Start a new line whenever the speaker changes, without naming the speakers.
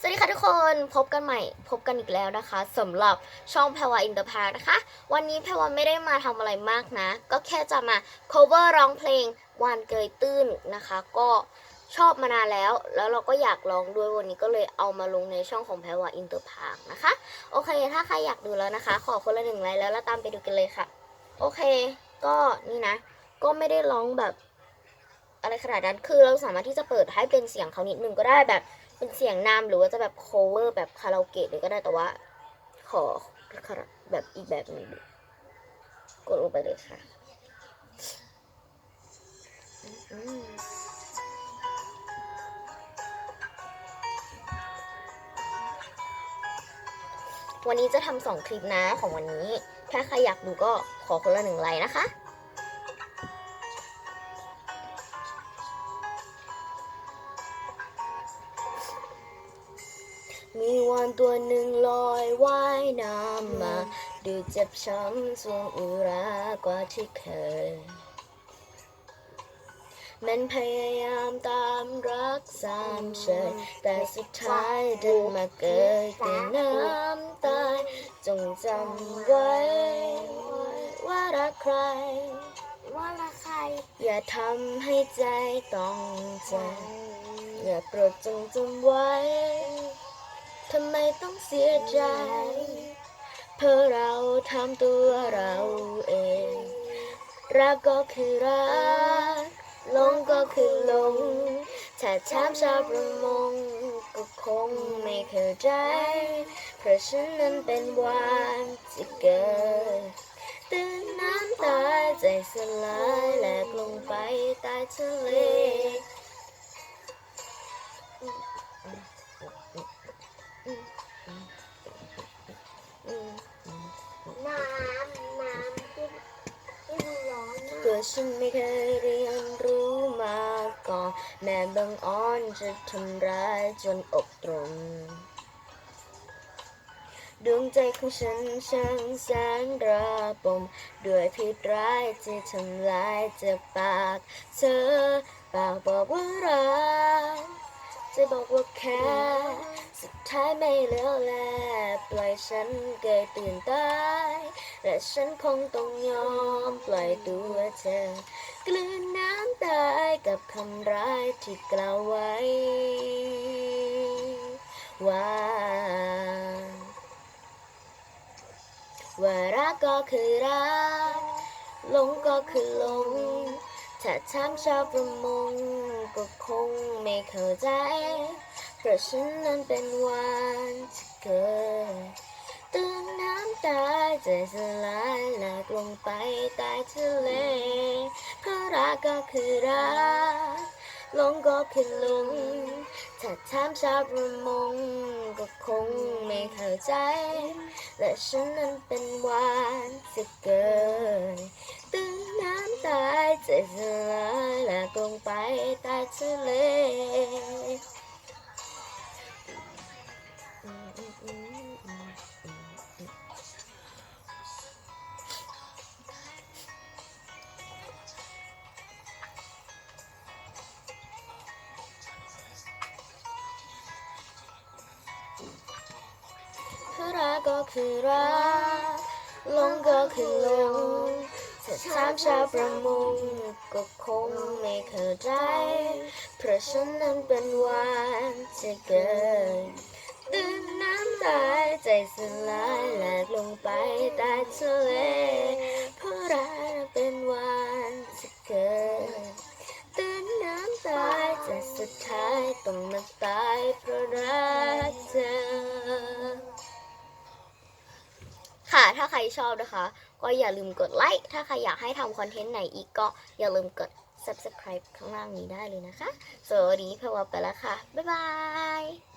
สวัสดีค่ะทุกคนพบกันใหม่พบกันอีกแล้วนะคะสำหรับช่องแพรวาอินเตอร์พาร์นะคะ วันนี้แพรวาไม่ได้มาทำอะไรมากนะ ก็แค่จะมา cover ร้องเพลงวานเกยตื้นนะคะ ก็ชอบมานานแล้ว แล้วเราก็อยากร้องด้วยวันนี้ก็เลยเอามาลงในช่องของแพรวาอินเตอร์พาร์นะคะ โอเค ถ้าใครอยากดูแล้วนะคะ ขอคนละหนึ่งไลค์แล้วเราตามไปดูกันเลยค่ะ โอเค ก็นี่นะ ก็ไม่ได้ร้องแบบ อะไรขนาดนั้นคือเราสามารถที่จะเปิดให้เป็นเสียงเขานิดนึงก็ได้แบบ เป็นเสียงนามหรือว่าจะแบบ cover แบบคาราโอเกะเลยก็ได้แต่ว่า ขอแบบอีกแบบหนึงกดลงไปเลยค่ะวันนี้จะทำสองคลิปนะของวันนี้ ถ้าใครอยากดูก็ขอคนละหนึ่งไลค์นะคะ มีวานตัวหนึ่งลอยว่ายน้ำมา ดูเจ็บช้ำสวงอุรากว่าที่เคย มันพยายามตามรักสามเชยแต่สุดท้ายดันมาเกิดเป็นน้ำตายจงจำไว้ ว่ารักใคร
ว่าละใคร
อย่าทำให้ใจต้องเจ็บอย่าโปรดจงจำไว้ ทำไมต้องเสียใจ เพราะเราทำตัวเราเอง รักก็คือรักหลงก็คือหลง ถ้าถามชาวประมงก็คงไม่เข้าใจ เพราะฉันนั้นเป็นวานที่เกิดตื่นน้ำตายใจสลายแหลกลงไปใต้ทะเล
ร้อนมาก
ตัวฉันไม่เคยเรียนรู้มาก่อน แม่บังอ่อนจะทำร้ายจนอกตรมดวงใจของฉันช่างแสนระบม ด้วยพิษร้ายที่ทำลายจากปากเธอปากบอกว่ารักจะบอกว่าแค่สุดท้ายไม่เหลือแล ปล่อยฉันเกิดตื่นตายและฉันคงต้องยอมปล่อยตัวเธอกลืนน้ำตายกับคำร้ายที่กล่าวไว้ ว่า ว่ารักก็คือรักหลงก็คือหลงถ้าถามชาวประมงก็คงไม่เข้าใจ เพราะฉันนั้นเป็นวานที่เกิดตื่นน้ำตาใจสลายหลากลงไปใต้ทะเลเพราะรักก็คือรักหลงก็คือหลงถ้าถามชาวประมงก็คงไม่เข้าใจ และฉันนั้นเป็นวานที่เกิดตื่นน้ำตายใจสลายหลากลงไปใต้ทะเล พูดรักก็คือรักลงก็คือลงถ้าถามชาวประมงก็คงไม่เข้าใจ เพราะฉันนั้นเป็นวานที่เกิด ตื่นน้ำตายใจสลายแหลกลงไปใต้ทะเลเพราะรักเป็นวานที่เกิดตื่นน้ำตายแต่สุดท้ายต้องมาตายเพราะรักเธอค่ะ ถ้าใครชอบนะคะ ก็อย่าลืมกดไลค์ ถ้าใครอยากให้ทำคอนเทนต์ไหนอีกก็อย่าลืมกด subscribe ข้างล่างนี้ได้เลยนะคะ สวัสดีเพรวาไปแล้วค่ะ บ๊ายบาย